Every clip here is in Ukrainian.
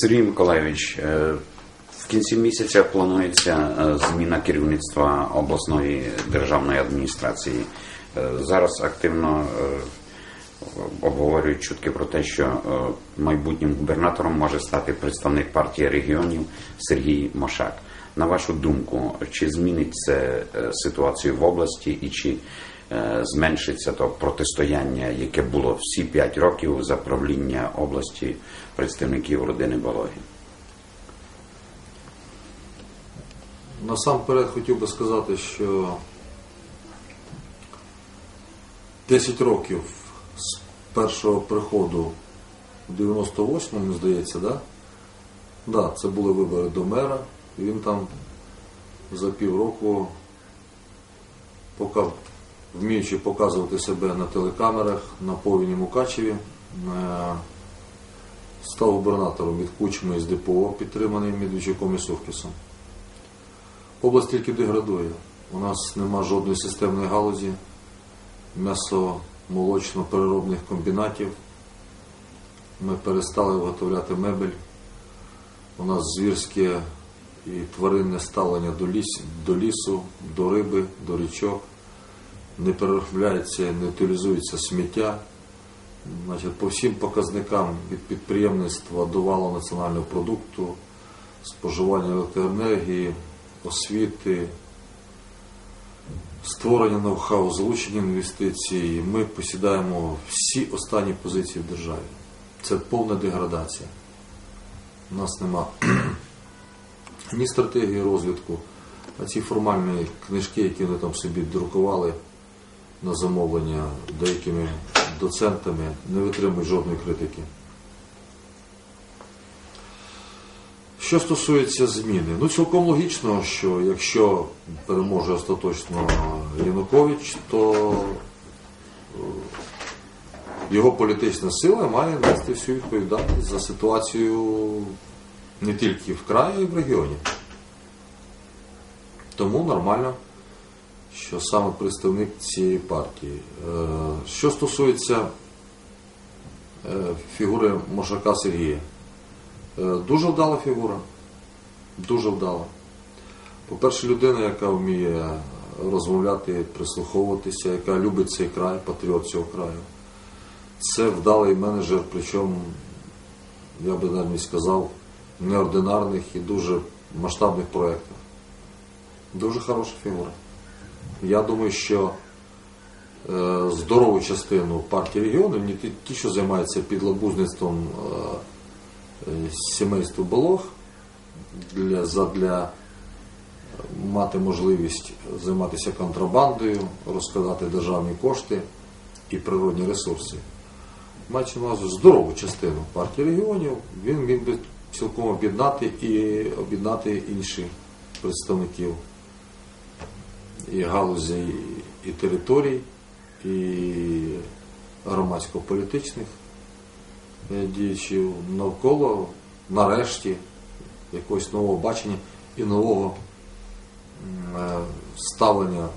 Сергій Миколайович, е, в кінці місяця планується е, зміна керівництва обласної державної адміністрації. Е, Зараз активно обговорюють чутки про те, що е, майбутнім губернатором може стати представник партії регіонів Сергій Мошак. На вашу думку, чи змінить це е, ситуацію в області і чи е, зменшиться то протистояння, яке було всі п'ять років за правління області представників родини Балоги? Насамперед хотів би сказати, що 10 років з першого приходу в 98-му, здається, да? Да, це були вибори до мера, і він там за півроку, поки вміючи показувати себе на телекамерах на повіні Мукачеві, е, став губернатором від Кучми з ДПО, підтриманий Медведчуком і Суркісом. Область тільки деградує. У нас нема жодної системної галузі, м'ясо-молочно-переробних комбінатів. Ми перестали виготовляти мебель. У нас звірське і тваринне ставлення до, ліс, до лісу, до риби, до річок. Не переробляється, не утилізується сміття. Значить, по всім показникам від підприємництва до валу національного продукту, споживання електроенергії, освіти, створення ноу-хау, залучення інвестицій, ми посідаємо всі останні позиції в державі. Це повна деградація. У нас нема ні стратегії розвитку, а ці формальні книжки, які вони там собі друкували на замовлення деякими доцентами, не витримують жодної критики. Що стосується зміни, ну цілком логічно, що якщо переможе остаточно Янукович, то е, його політична сила має нести всю відповідальність за ситуацію не тільки в краї, а й в регіоні. Тому нормально, що саме представник цієї партії. Е, Що стосується е, фігури Мошака Сергія, Дуже вдала фігура. Дуже вдала. По-перше, людина, яка вміє розмовляти, прислуховуватися, яка любить цей край, патріот цього краю. Це вдалий менеджер, причому, я би навіть сказав, неординарних і дуже масштабних проєктів. Дуже хороша фігура. Я думаю, що е, здорову частину партії регіонів, не ті, що займаються підлабузництвом е, е, сімейству Балог, для, задля мати можливість займатися контрабандою, розкладати державні кошти і природні ресурси. Маючи на здорову частину партії регіонів, він міг би цілком об'єднати і об'єднати інших представників і галузі, і територій, і громадсько-політичних е, діячів навколо, нарешті, якогось нового бачення і нового е, ставлення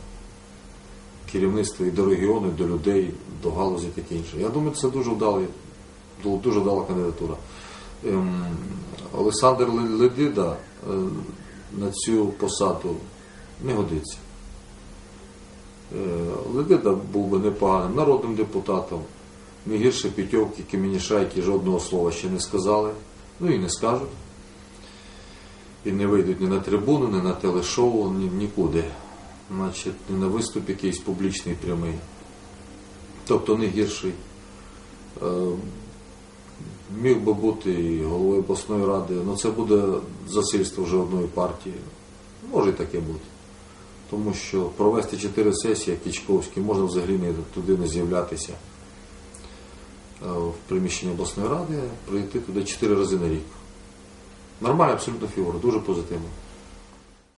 керівництва і до регіону, і до людей, до галузі таке інше. Я думаю, це дуже вдалий, ду- дуже вдала кандидатура. Ем, Олександр Ледида е, на цю посаду не годиться. Е, Ледида був би непоганим народним депутатом, не гірше п'ятьовки Кемініша, які жодного слова ще не сказали, ну і не скажуть. І не вийдуть ні на трибуну, ні на телешоу, ні, нікуди. Значить, ні на виступ якийсь публічний прямий. Тобто не гірший. Е, Міг би бути і головою обласної ради, але це буде засильство вже одної партії. Може і таке бути. Тому що провести чотири сесії, як Кічковські, можна взагалі не, туди не з'являтися в приміщенні обласної ради, прийти туди чотири рази на рік. Нормальна абсолютно фігура, дуже позитивна.